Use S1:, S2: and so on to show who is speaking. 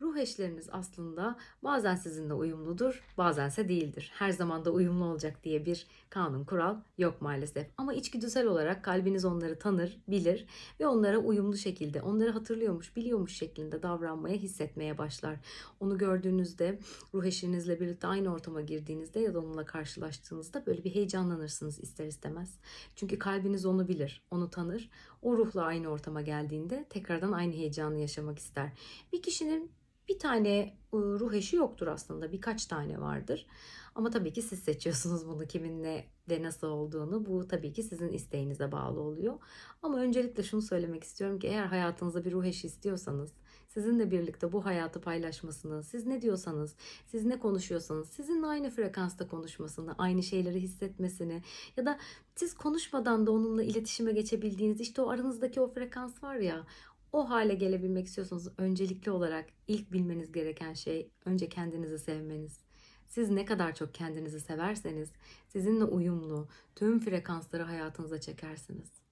S1: Ruh eşleriniz aslında bazen sizinle uyumludur, bazense değildir. Her zaman da uyumlu olacak diye bir kanun kural yok maalesef. Ama içgüdüsel olarak kalbiniz onları tanır, bilir ve onlara uyumlu şekilde, onları hatırlıyormuş, biliyormuş şeklinde davranmaya, hissetmeye başlar. Onu gördüğünüzde, ruh eşinizle birlikte aynı ortama girdiğinizde ya da onunla karşılaştığınızda böyle bir heyecanlanırsınız ister istemez. Çünkü kalbiniz onu bilir, onu tanır. O ruhla aynı ortama geldiğinde tekrardan aynı heyecanı yaşamak ister. Bir kişinin bir tane ruh eşi yoktur aslında. Birkaç tane vardır. Ama tabii ki siz seçiyorsunuz bunu kiminle ve nasıl olduğunu. Bu tabii ki sizin isteğinize bağlı oluyor. Ama öncelikle şunu söylemek istiyorum ki eğer hayatınızda bir ruh eşi istiyorsanız sizinle birlikte bu hayatı paylaşmasını, siz ne diyorsanız, siz ne konuşuyorsanız, sizinle aynı frekansta konuşmasını, aynı şeyleri hissetmesini ya da siz konuşmadan da onunla iletişime geçebildiğiniz işte o aranızdaki o frekans var ya o hale gelebilmek istiyorsanız öncelikli olarak ilk bilmeniz gereken şey önce kendinizi sevmeniz. Siz ne kadar çok kendinizi severseniz sizinle uyumlu tüm frekansları hayatınıza çekersiniz.